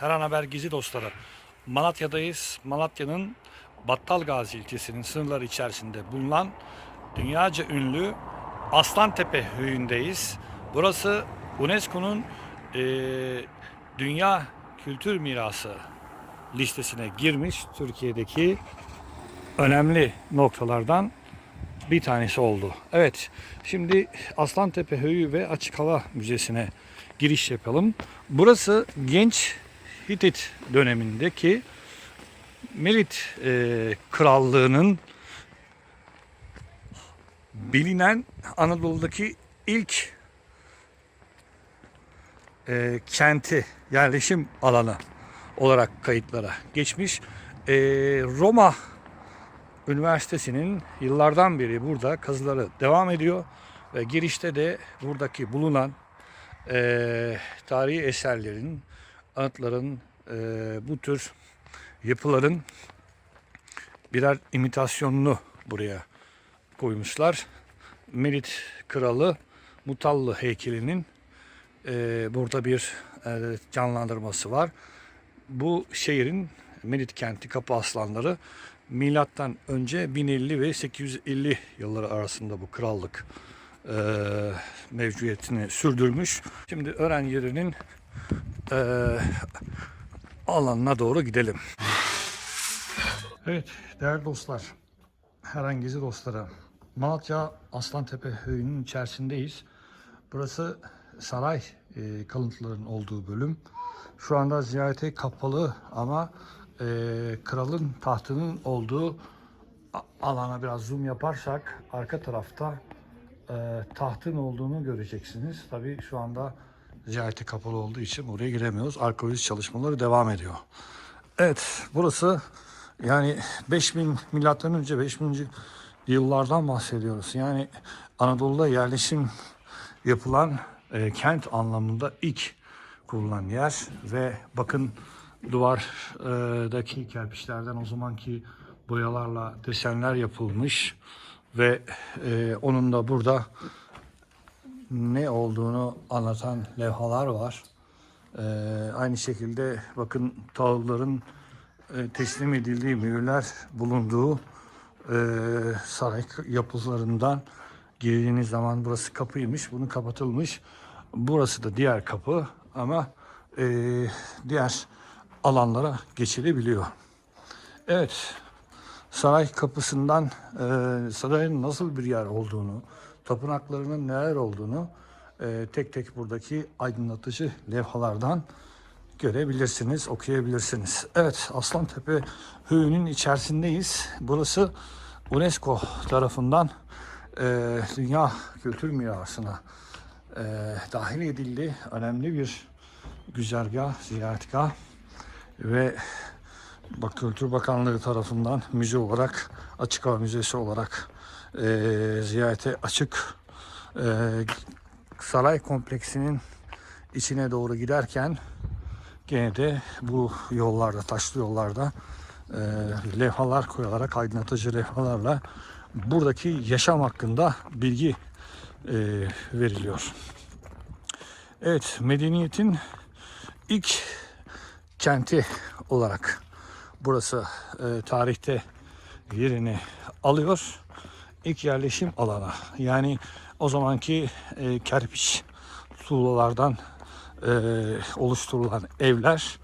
Her an haber gizli dostları. Malatya'dayız. Malatya'nın Battalgazi ilçesinin sınırları içerisinde bulunan dünyaca ünlü Aslantepe Höyü'ndeyiz. Burası UNESCO'nun eee, Dünya Kültür Mirası listesine girmiş Türkiye'deki önemli noktalardan bir tanesi oldu. Evet, şimdi Aslantepe Höyü ve Açık Hava Müzesi'ne giriş yapalım. Burası genç Hitit dönemindeki Melit e, Krallığı'nın bilinen Anadolu'daki ilk e, kenti, yerleşim alanı olarak kayıtlara geçmiş. E, Roma Üniversitesi'nin yıllardan beri burada kazıları devam ediyor ve girişte de buradaki bulunan e, tarihi eserlerin, anıtların, e, bu tür yapıların birer imitasyonunu buraya koymuşlar. Melit Kralı Mutallı heykelinin e, burada bir e, canlandırması var. Bu şehrin Melit kenti Kapı Aslanları milattan önce 1050 ve 850 yılları arasında bu krallık e, mevcudiyetini sürdürmüş. Şimdi öğren yerinin e, alanına doğru gidelim. Evet değerli dostlar, herhangi dostlara Malatya Aslantepe Höyü'nün içerisindeyiz. Burası saray e, kalıntılarının olduğu bölüm. Şu anda ziyarete kapalı ama e, kralın tahtının olduğu alana biraz zoom yaparsak arka tarafta e, tahtın olduğunu göreceksiniz. Tabii şu anda ziyarete kapalı olduğu için oraya giremiyoruz. Arkeoloji çalışmaları devam ediyor. Evet burası yani 5000 milattan önce 5000 yıllardan bahsediyoruz. Yani Anadolu'da yerleşim yapılan e, kent anlamında ilk kurulan yer ve bakın duvardaki kerpiçlerden o zamanki boyalarla desenler yapılmış ve e, onun da burada ne olduğunu anlatan levhalar var. E, aynı şekilde bakın tağların e, teslim edildiği mühürler bulunduğu e, saray yapılarından girdiğiniz zaman burası kapıymış. Bunu kapatılmış. Burası da diğer kapı ama e, diğer alanlara geçilebiliyor. Evet. Saray kapısından e, sarayın nasıl bir yer olduğunu, tapınaklarının neler olduğunu e, tek tek buradaki aydınlatıcı levhalardan görebilirsiniz, okuyabilirsiniz. Evet, Aslantepe Höyü'nün içerisindeyiz. Burası UNESCO tarafından e, Dünya Kültür Mirası'na e, dahil edildi. Önemli bir güzergah, ziyaretgah ve Kültür Bakanlığı tarafından müze olarak, açık hava müzesi olarak e, ziyarete açık e, saray kompleksinin içine doğru giderken gene de bu yollarda, taşlı yollarda e, levhalar koyarak, aydınlatıcı levhalarla buradaki yaşam hakkında bilgi e, veriliyor. Evet, medeniyetin ilk kenti olarak burası e, tarihte yerini alıyor. İlk yerleşim alanı. Yani o zamanki e, kerpiç tuğlalardan e, oluşturulan evler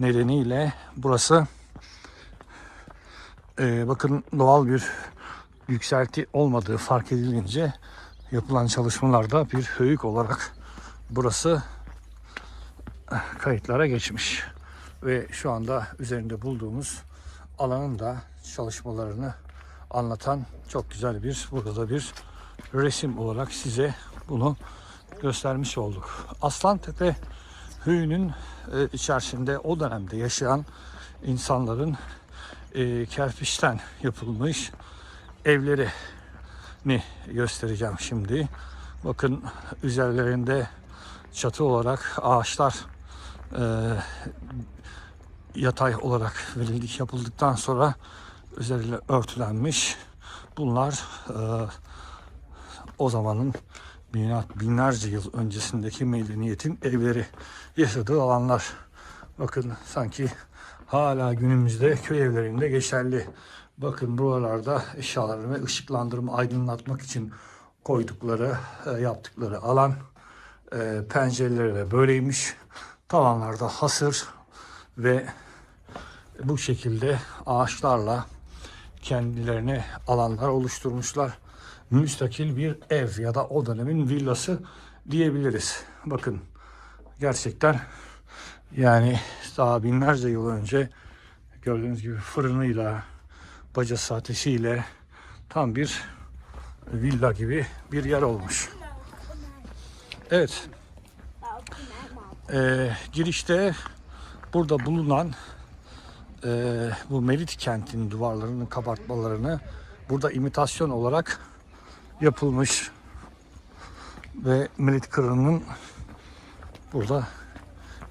nedeniyle burası e, bakın doğal bir yükselti olmadığı fark edilince yapılan çalışmalarda bir höyük olarak burası eh, kayıtlara geçmiş. Ve şu anda üzerinde bulduğumuz alanın da çalışmalarını anlatan çok güzel bir burada bir resim olarak size bunu göstermiş olduk. Aslantepe Höyü'nün e, içerisinde o dönemde yaşayan insanların e, kerpiçten yapılmış evlerini göstereceğim şimdi. Bakın üzerlerinde çatı olarak ağaçlar e, yatay olarak verildik yapıldıktan sonra üzeriyle örtülenmiş. Bunlar e, o zamanın binlerce yıl öncesindeki medeniyetin evleri yaşadığı alanlar. Bakın sanki hala günümüzde köy evlerinde geçerli. Bakın buralarda eşyalarını ve ışıklandırma aydınlatmak için koydukları, e, yaptıkları alan. E, pencereleri de böyleymiş. Tavanlarda hasır ve bu şekilde ağaçlarla kendilerine alanlar oluşturmuşlar. Müstakil bir ev ya da o dönemin villası diyebiliriz. Bakın gerçekten yani daha binlerce yıl önce gördüğünüz gibi fırınıyla, bacası ateşiyle tam bir villa gibi bir yer olmuş. Evet. Ee, girişte burada bulunan e, bu Melit kentinin duvarlarının kabartmalarını burada imitasyon olarak yapılmış ve Melit Kırı'nın burada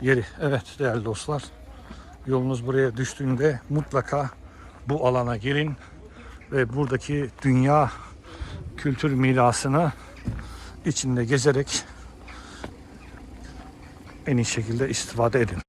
yeri. Evet değerli dostlar yolunuz buraya düştüğünde mutlaka bu alana gelin ve buradaki dünya kültür mirasını içinde gezerek en iyi şekilde istifade edin.